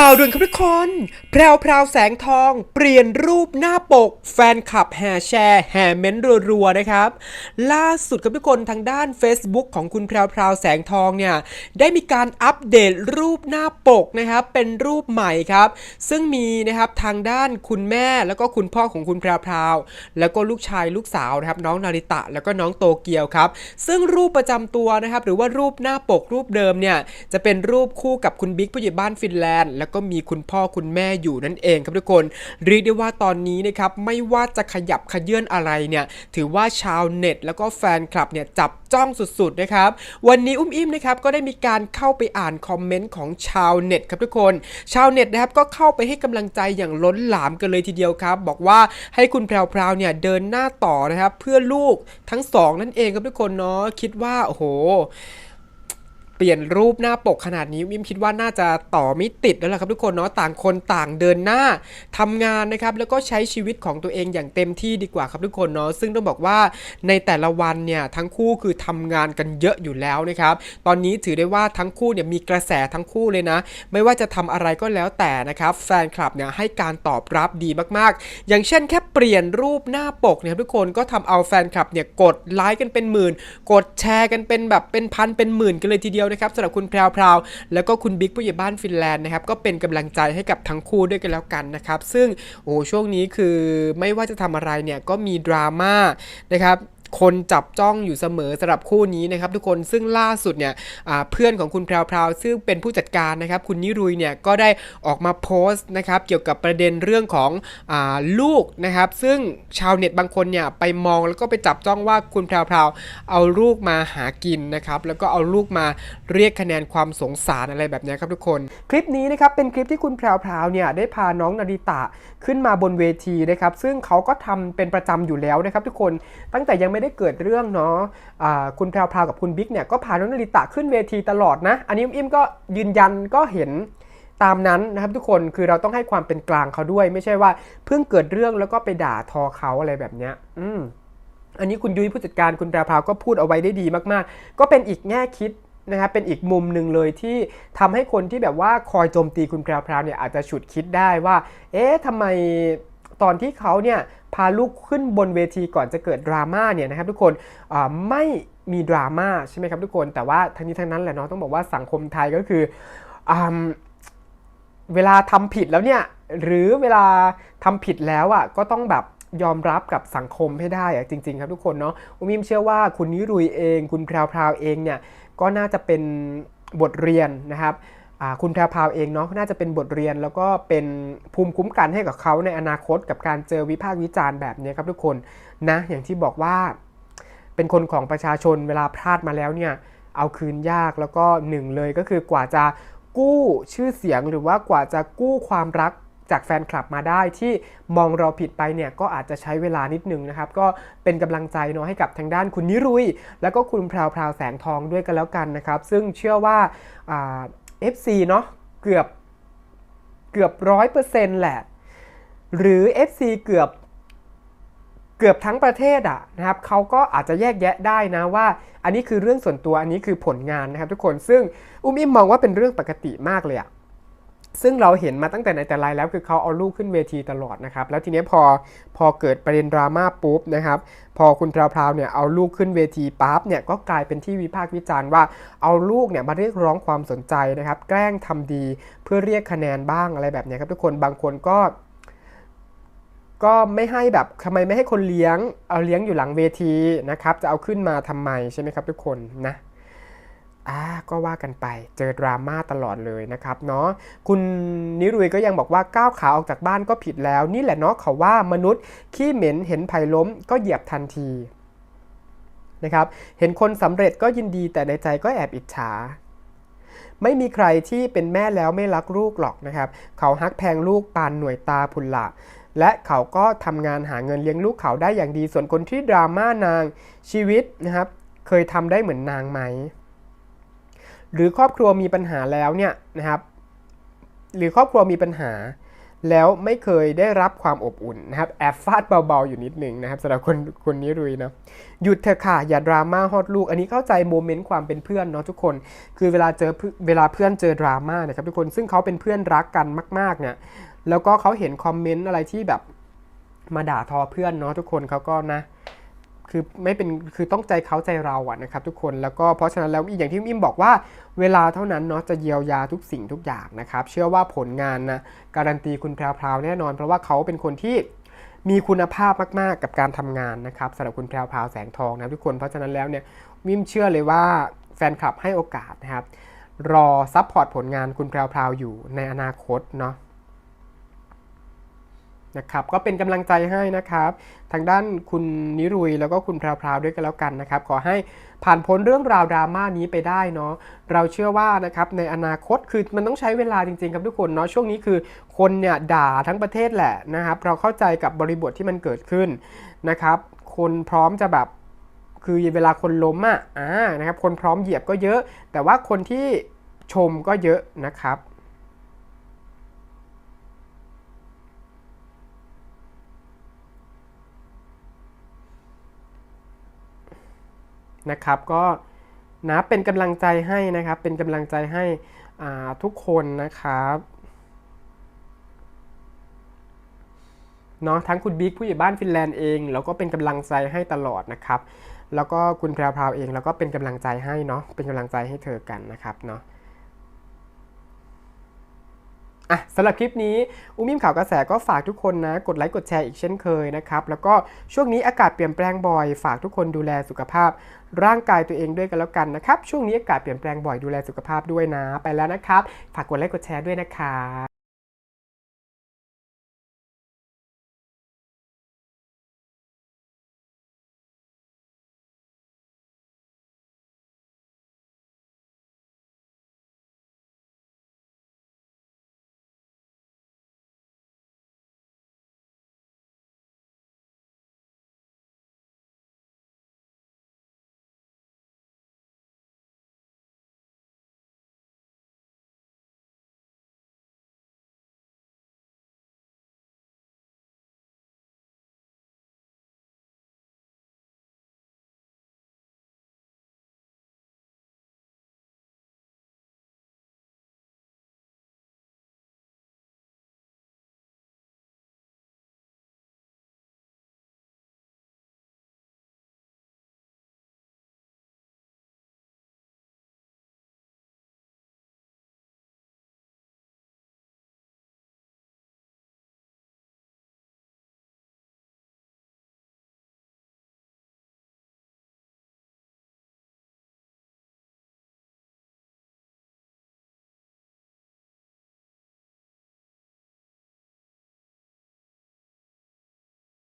ข่าวด่วนครับทุกคน แพรวพราวแสงทอง เปลี่ยนรูปหน้าปก แฟนคลับแห่แชร์ แห่เม้นต์รัวๆ นะครับ ล่าสุดครับทุกคนทางด้าน Facebook ของคุณแพรวพราวแสงทองเนี่ย ได้มีการอัปเดตรูปหน้าปกนะครับ เป็นรูปใหม่ครับ ซึ่งมีนะครับทางด้านคุณแม่แล้วก็คุณพ่อของคุณแพรวพราว แล้วก็ลูกชายลูกสาวนะครับน้องนาริตะ แล้วก็น้องโตเกียวครับ ซึ่งรูปประจำตัวนะครับหรือว่ารูปหน้าปกรูปเดิมเนี่ยจะเป็นรูปคู่กับคุณบิ๊กผู้ใหญ่บ้านฟินแลนด์แล้วก็มีคุณพ่อคุณแม่อยู่นั่นเองครับทุกคนเรียกได้ว่าตอนนี้นะครับไม่ว่าจะขยับขยื่นอะไรเนี่ยถือว่าชาวเน็ต แล้วก็แฟนคลับเนี่ยจับจ้องสุดๆนะครับวันนี้อุ้มอิ่มนะครับก็ได้มีการเข้าไปอ่านคอมเมนต์ของชาวเน็ตครับทุกคน ชาวเน็ตนะครับก็เข้าไปให้กำลังใจอย่างล้นหลามกันเลยทีเดียวครับ บอกว่าให้คุณแพรวๆเนี่ยเดินหน้าต่อนะครับเพื่อลูกทั้งสองนั่นเองครับทุกคนเนาะคิดว่าโอ้โห เปลี่ยนรูปหน้าปกขนาดนี้วิมคิดว่าน่าจะต่อไม่ติดแล้วล่ะครับทุกคนเนาะต่างคนต่างเดินหน้าทำงานนะครับแล้วก็ใช้ชีวิตของตัวเองอย่างเต็มที่ดีกว่าครับทุกคนเนาะซึ่งต้องบอกว่าในแต่ละวันเนี่ยทั้งคู่คือทำงานกันเยอะอยู่แล้วนะครับตอนนี้ถือได้ว่าทั้งคู่เนี่ยมีกระแสทั้งคู่เลยนะ ไม่ว่าจะทำอะไรก็แล้วแต่นะครับแฟนคลับเนี่ยให้การตอบรับดีมากๆ อย่างเช่นแค่เปลี่ยนรูปหน้าปกเนี่ยครับทุกคนก็ทำเอาแฟนคลับเนี่ยกดไลค์กันเป็นหมื่น กดแชร์กันเป็นแบบเป็นพันเป็นหมื่นกันเลยทีเดียวนะครับสำหรับคุณแพรวพราวแล้วก็คุณบิ๊กผู้ใหญ่บ้านฟินแลนด์นะครับก็เป็นกำลังใจให้กับทั้งคู่ด้วยกันแล้วกันนะครับ ซึ่งโอ้ช่วงนี้คือไม่ว่าจะทำอะไรเนี่ยก็มีดราม่านะครับ คนจับจ้องอยู่เสมอสำหรับคู่นี้นะครับทุกคนซึ่งล่าสุดเนี่ยเพื่อนของคุณแพรวๆซึ่งเป็นผู้จัดการนะครับคุณนิรุยเนี่ยก็ได้ออกมาโพสต์นะครับเกี่ยวกับประเด็นเรื่องของอลูกนะครับซึ่งชาวเน็ตบางคนเนี่ยไปมองแล้วก็ไปจับจ้องว่าคุณแพรวๆเอาลูกมาหากินนะครับแล้วก็เอาลูกมาเรียกคะแนนความสงสารอะไรแบบนี้ครับทุกคน คลิปนี้นะครับเป็นคลิปที่คุณแพรวๆเนี่ยได้พาน้องนาริตะขึ้นมาบนเวทีนะครับซึ่งเขาก็ทำเป็นประจำอยู่แล้วนะครับทุกคนตั้งแต่ยังไม่ได้เกิดเรื่องเนาะอ่าคุณแพรวๆกับคุณบิ๊กเนี่ยก็พาน้องนาริตะขึ้นเวทีตลอดนะ อันนี้อิมก็ยืนยันก็เห็นตามนั้นนะครับทุกคนคือเราต้องให้ความเป็นกลางเขาด้วย ไม่ใช่ว่าเพิ่งเกิดเรื่องแล้วก็ไปด่าทอเขาอะไรแบบเนี้ย อืมอันนี้คุณยุ้ยผู้จัดการคุณแพรพราวก็พูดเอาไว้ได้ดีมากๆ ก็เป็นอีกแง่คิดนะครับเป็นอีกมุมหนึ่งเลยที่ทำให้คนที่แบบว่าคอยโจมตีคุณแพรพราวเนี่ยอาจจะฉุดคิดได้ว่า เอ๊ะทำไมตอนที่เขาเนี่ย พาลูกขึ้นบนเวทีก่อนจะเกิดดราม่าเนี่ยนะครับทุกคนไม่มีดราม่าใช่ไหมครับทุกคนแต่ว่าทั้งนี้ทั้งนั้นแหละเนาะต้องบอกว่าสังคมไทยก็คืออเวลาทำผิดแล้วเนี่ยหรือเวลาทำผิดแล้วอะก็ต้องแบบยอมรับกับสังคมให้ได้อะจริง ๆ ครับทุกคนเนาะอุมิมเชื่อว่าคุณนิรุยเอง คุณพราวพราวเองเนี่ยก็น่าจะเป็นบทเรียนนะครับ คุณแพรพาวเองเนาะน่าจะเป็นบทเรียนแล้วก็เป็นภูมิคุ้มกันให้กับเขาในอนาคตกับการเจอวิพากษ์วิจารณ์แบบนี้ครับทุกคนนะอย่างที่บอกว่าเป็นคนของประชาชนเวลาพลาดมาแล้วเนี่ยเอาคืนยากแล้วก็หนึ่งเลยก็คือกว่าจะกู้ชื่อเสียงหรือว่ากว่าจะกู้ความรักจากแฟนคลับมาได้ที่มองเราผิดไปเนี่ยก็อาจจะใช้เวลานิดนึงนะครับ ก็เป็นกำลังใจเนาะให้กับทางด้านคุณนิรุย แล้วก็คุณพราวพราวแสงทองด้วยกันแล้วกันนะครับ ซึ่งเชื่อว่า FC เนาะเกือบเกือบร้อยเปอร์เซ็นต์แหละ หรือ FC เกือบเกือบทั้งประเทศอะนะครับเขาก็อาจจะแยกแยะได้นะว่า อันนี้คือเรื่องส่วนตัวอันนี้คือผลงานนะครับทุกคนซึ่งอุ้มอิมมองว่าเป็นเรื่องปกติมากเลยอะ ซึ่งเราเห็นมาตั้งแต่ในแต่ไรแล้วคือเขาเอาลูกขึ้นเวทีตลอดนะครับ แล้วทีนี้พอพอเกิดประเด็นดราม่าปุ๊บนะครับ พอคุณพราวๆเนี่ยเอาลูกขึ้นเวทีปั๊บเนี่ยก็กลายเป็นที่วิพากษ์วิจารณ์ว่าเอาลูกเนี่ยมาเรียกร้องความสนใจนะครับ แกล้งทำดีเพื่อเรียกคะแนนบ้างอะไรแบบนี้ครับทุกคนบางคนก็ก็ไม่ให้แบบทำไมไม่ให้คนเลี้ยง เอาเลี้ยงอยู่หลังเวทีนะครับ จะเอาขึ้นมาทำไมใช่ไหมครับทุกคนนะ อ่าก็ว่ากันไปเจอดราม่าตลอดเลยนะครับเนาะคุณนิรุยก็ยังบอกว่าก้าวขาออกจากบ้านก็ผิดแล้ว นี่แหละเนาะเขาว่ามนุษย์ขี้เหม็นเห็นไผ่ล้มก็เหยียบทันทีนะครับเห็นคนสำเร็จก็ยินดีแต่ในใจก็แอบอิจฉาไม่มีใครที่เป็นแม่แล้วไม่รักลูกหรอกนะครับ เขาฮักแพงลูกปานหน่วยตาพุนละ และเขาก็ทำงานหาเงินเลี้ยงลูกเขาได้อย่างดี ส่วนคนที่ดราม่านางชีวิตนะครับ เคยทำได้เหมือนนางไหม หรือครอบครัวมีปัญหาแล้วเนี่ยนะครับ หรือครอบครัวมีปัญหา แล้วไม่เคยได้รับความอบอุ่นนะครับแอบฟาดเบาๆอยู่นิดหนึ่งนะครับสำหรับคนคนนี้รุยนะหยุดเถอะค่ะอย่าดราม่าฮอดลูก อันนี้เข้าใจโมเมนต์ความเป็นเพื่อนเนาะทุกคน คือเวลาเจอเวลาเพื่อนเจอดราม่านะครับทุกคนซึ่งเขาเป็นเพื่อนรักกันมาก ๆเนี่ยแล้วก็เขาเห็นคอมเมนต์อะไรที่แบบมาด่าทอเพื่อนเนาะทุกคนเขาก็นะ คือไม่เป็นคือต้องใจเขาใจเราอะนะครับทุกคนแล้วก็เพราะฉะนั้นแล้วอีกอย่างที่อิมบอกว่าเวลาเท่านั้นเนาะจะเยียวยาทุกสิ่งทุกอย่างนะครับ เชื่อว่าผลงานนะการันตีคุณแพรวแน่นอน เพราะว่าเขาเป็นคนที่มีคุณภาพมาก ๆ กับการทำงานนะครับสำหรับคุณแพรวๆแสงทองนะทุกคนเพราะฉะนั้นแล้วเนี่ยวิมเชื่อเลยว่าแฟนคลับให้โอกาสนะครับ รอซัพพอร์ตผลงานคุณแพรวๆอยู่ในอนาคตเนาะ นะครับก็เป็นกำลังใจให้นะครับ ทางด้านคุณนิรุยแล้วก็คุณพราวๆด้วยกันแล้วกันนะครับ ขอให้ผ่านพ้นเรื่องราวดราม่านี้ไปได้เนาะเราเชื่อว่านะครับในอนาคตคือมันต้องใช้เวลาจริงๆครับทุกคนเนาะช่วงนี้คือคนเนี่ยด่าทั้งประเทศแหละนะครับเราเข้าใจกับบริบทที่มันเกิดขึ้นนะครับคนพร้อมจะแบบคือเวลาคนล้มอะอ่านะครับคนพร้อมเหยียบก็เยอะ แต่ว่าคนที่ชมก็เยอะนะครับ นะครับ ก็นะเป็นกำลังใจให้นะครับ เป็นกำลังใจให้อ่าทุกคนนะครับเนาะทั้งคุณบิ๊กผู้ใหญ่บ้านฟินแลนด์เอง แล้วก็เป็นกำลังใจให้ตลอดนะครับ แล้วก็คุณแพรวๆเอง แล้วก็เป็นกำลังใจให้เนาะเป็นกำลังใจให้เธอกันนะครับเนาะ อะสำหรับคลิปนี้อุ้มิมข่าวกระแสก็ฝากทุกคนนะ กดไลค์กดแชร์อีกเช่นเคยนะครับ แล้วก็ช่วงนี้อากาศเปลี่ยนแปลงบ่อย ฝากทุกคนดูแลสุขภาพ ร่างกายตัวเองด้วยกันแล้วกันนะครับ ช่วงนี้อากาศเปลี่ยนแปลงบ่อยดูแลสุขภาพด้วยนะ ไปแล้วนะครับ ฝากกดไลค์กดแชร์ด้วยนะครับ